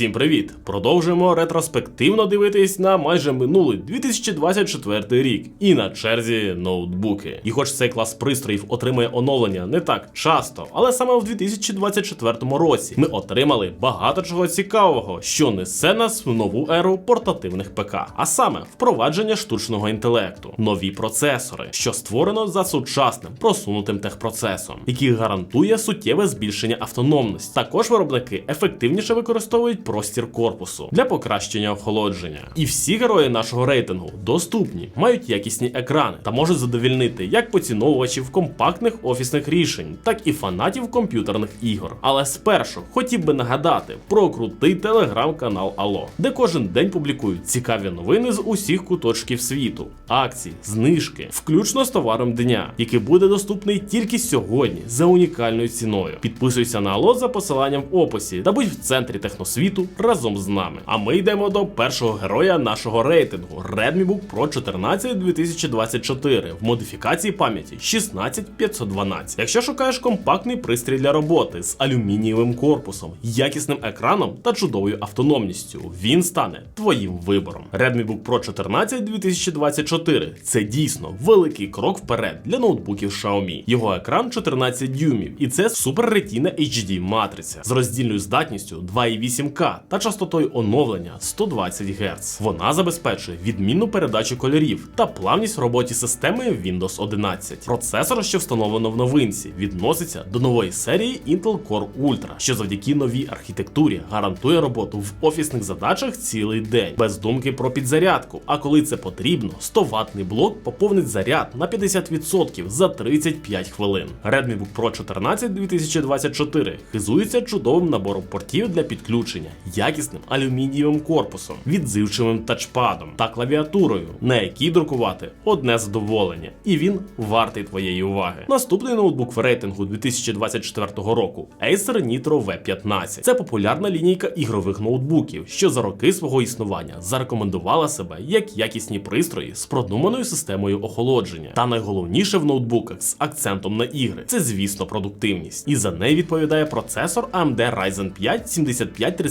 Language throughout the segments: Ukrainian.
Всім привіт! Продовжуємо ретроспективно дивитись на майже минулий 2024 рік і на черзі ноутбуки. І хоч цей клас пристроїв отримує оновлення не так часто, але саме в 2024 році ми отримали багато чого цікавого, що несе нас в нову еру портативних ПК, а саме впровадження штучного інтелекту, нові процесори, що створено за сучасним просунутим техпроцесом, який гарантує суттєве збільшення автономності. Також виробники ефективніше використовують простір корпусу для покращення охолодження. І всі герої нашого рейтингу доступні, мають якісні екрани та можуть задовільнити як поціновувачів компактних офісних рішень, так і фанатів комп'ютерних ігор. Але спершу хотів би нагадати про крутий телеграм-канал Ало, де кожен день публікують цікаві новини з усіх куточків світу, акції, знижки, включно з товаром дня, який буде доступний тільки сьогодні за унікальною ціною. Підписуйся на Ало за посиланням в описі та будь в центрі техносвіту разом з нами. А ми йдемо до першого героя нашого рейтингу Redmi Book Pro 14 2024 в модифікації пам'яті 16512. Якщо шукаєш компактний пристрій для роботи з алюмінієвим корпусом, якісним екраном та чудовою автономністю, він стане твоїм вибором. Redmi Book Pro 14 2024 це дійсно великий крок вперед для ноутбуків Xiaomi. Його екран 14 дюймів, і це Retina HD матриця з роздільною здатністю 2,8К та частотою оновлення 120 Гц. Вона забезпечує відмінну передачу кольорів та плавність в роботі системи Windows 11. Процесор, що встановлено в новинці, відноситься до нової серії Intel Core Ultra, що завдяки новій архітектурі гарантує роботу в офісних задачах цілий день, без думки про підзарядку. А коли це потрібно, 100 ватний блок поповнить заряд на 50% за 35 хвилин. Redmi Book Pro 14 2024 хизується чудовим набором портів для підключення, якісним алюмінієвим корпусом, відзивчивим тачпадом та клавіатурою, на якій друкувати одне задоволення, і він вартий твоєї уваги. Наступний ноутбук в рейтингу 2024 року Acer Nitro V15. Це популярна лінійка ігрових ноутбуків, що за роки свого існування зарекомендувала себе як якісні пристрої з продуманою системою охолодження. Та найголовніше в ноутбуках з акцентом на ігри це, звісно, продуктивність. І за неї відповідає процесор AMD Ryzen 5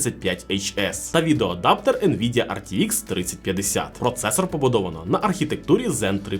7535HS та відеоадаптер Nvidia RTX 3050. Процесор побудовано на архітектурі Zen 3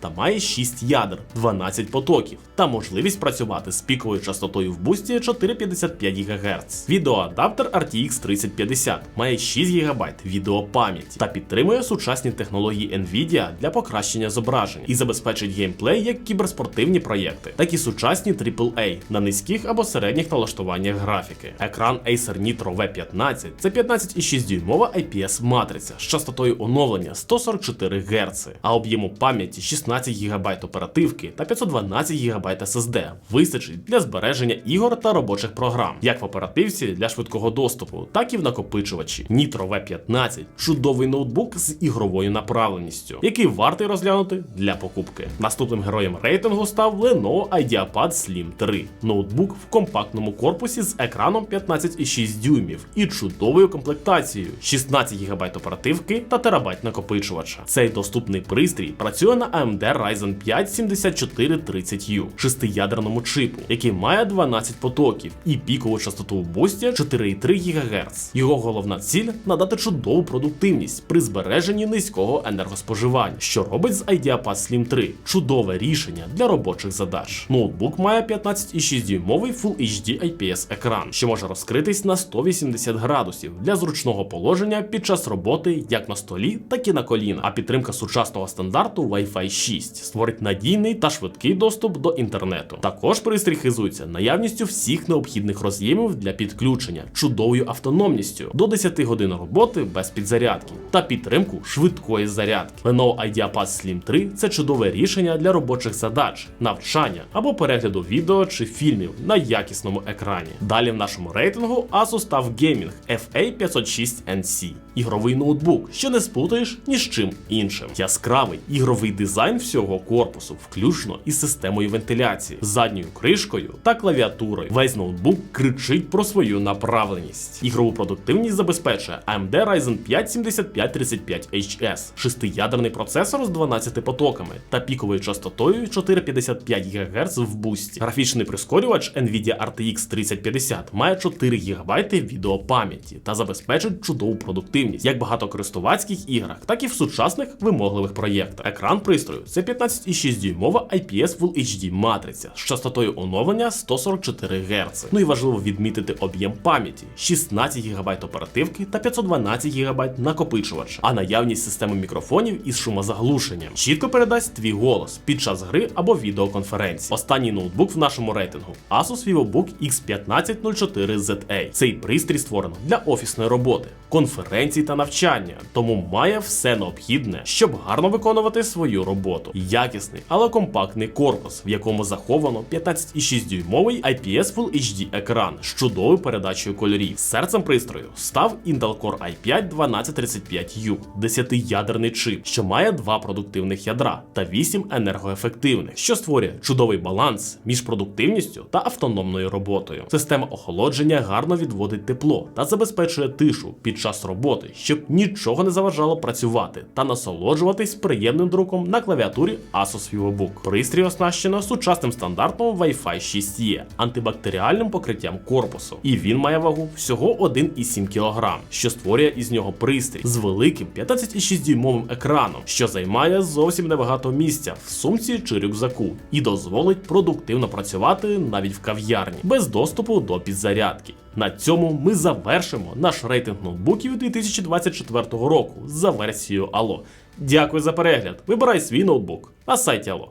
та має 6 ядер, 12 потоків та можливість працювати з піковою частотою в бусті 455 ГГц. Відеоадаптер RTX 3050 має 6 ГБ відеопам'яті та підтримує сучасні технології Nvidia для покращення зображень і забезпечить геймплей як кіберспортивні проєкти, так і сучасні AAA на низьких або середніх налаштуваннях графіки. Екран Acer Nitro V15 це 15,6 дюймова IPS матриця з частотою оновлення 144 Гц, а об'єму пам'яті 16 ГБ оперативки та 512 ГБ SSD вистачить для збереження ігор та робочих програм, як в оперативці для швидкого доступу, так і в накопичувачі. Nitro V15 чудовий ноутбук з ігровою направленістю, який вартий розглянути для покупки. Наступним героєм рейтингу став Lenovo IdeaPad Slim 3, ноутбук в компактному корпусі з екраном 15,6 дюймів і чудовою комплектацією 16 ГБ оперативки та терабайт накопичувача. Цей доступний пристрій працює на AMD Ryzen 5 7430U шестиядерному чипу, який має 12 потоків і пікову частоту в бусті 4,3 ГГц. Його головна ціль надати чудову продуктивність при збереженні низького енергоспоживання, що робить з IdeaPad Slim 3 чудове рішення для робочих задач. Ноутбук має 15,6 дюймовий Full HD IPS екран, що може розкритись на 180 градусів для зручного положення під час роботи як на столі, так і на коліна. А підтримка сучасного стандарту Wi-Fi 6 створить надійний та швидкий доступ до інтернету. Також пристрій хизується наявністю всіх необхідних роз'ємів для підключення, чудовою автономністю до 10 годин роботи без підзарядки та підтримку швидкої зарядки. Lenovo IdeaPad Slim 3 це чудове рішення для робочих задач, навчання або перегляду відео чи фільмів на якісному екрані. Далі в нашому рейтингу Asus TUF Gaming FA506NC. Ігровий ноутбук, що не спутаєш ні з чим іншим. Яскравий ігровий дизайн всього корпусу, включно із системою вентиляції, задньою кришкою та клавіатурою. Весь ноутбук кричить про свою направленість. Ігрову продуктивність забезпечує AMD Ryzen 5 7535HS, шестиядерний процесор з 12 потоками та піковою частотою 455 ГГц в бусті. Графічний прискорювач Nvidia RTX 3050 має 4 ГБ відеопам'яті. Пам'яті та забезпечить чудову продуктивність як в багатокористувацьких іграх, так і в сучасних вимогливих проєктах. Екран пристрою це 15,6 дюймова IPS Full HD матриця з частотою оновлення 144 Гц. Ну і важливо відмітити об'єм пам'яті 16 ГБ оперативки та 512 ГБ накопичувач, а наявність системи мікрофонів із шумозаглушенням чітко передасть твій голос під час гри або відеоконференції. Останній ноутбук в нашому рейтингу Asus VivoBook X1504ZA. Цей пристрій створено для офісної роботи, конференцій та навчання, тому має все необхідне, щоб гарно виконувати свою роботу. Якісний, але компактний корпус, в якому заховано 15,6 дюймовий IPS Full HD екран з чудовою передачею кольорів. Серцем пристрою став Intel Core i5 1235U, 10-ядерний чип, що має два продуктивних ядра та 8 енергоефективних, що створює чудовий баланс між продуктивністю та автономною роботою. Система охолодження гарно відводить тепло та забезпечує тишу під час роботи, щоб нічого не заважало працювати та насолоджуватись приємним друком на клавіатурі Asus VivoBook. Пристрій оснащено сучасним стандартом Wi-Fi 6E, антибактеріальним покриттям корпусу, і він має вагу всього 1,7 кг, що створює із нього пристрій з великим 15,6 дюймовим екраном, що займає зовсім небагато місця в сумці чи рюкзаку, і дозволить продуктивно працювати навіть в кав'ярні без доступу до підзарядки. На цьому ми завершимо наш рейтинг ноутбуків 2024 року за версією Allo. Дякую за перегляд. Вибирай свій ноутбук на сайті Allo.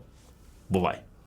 Бувай!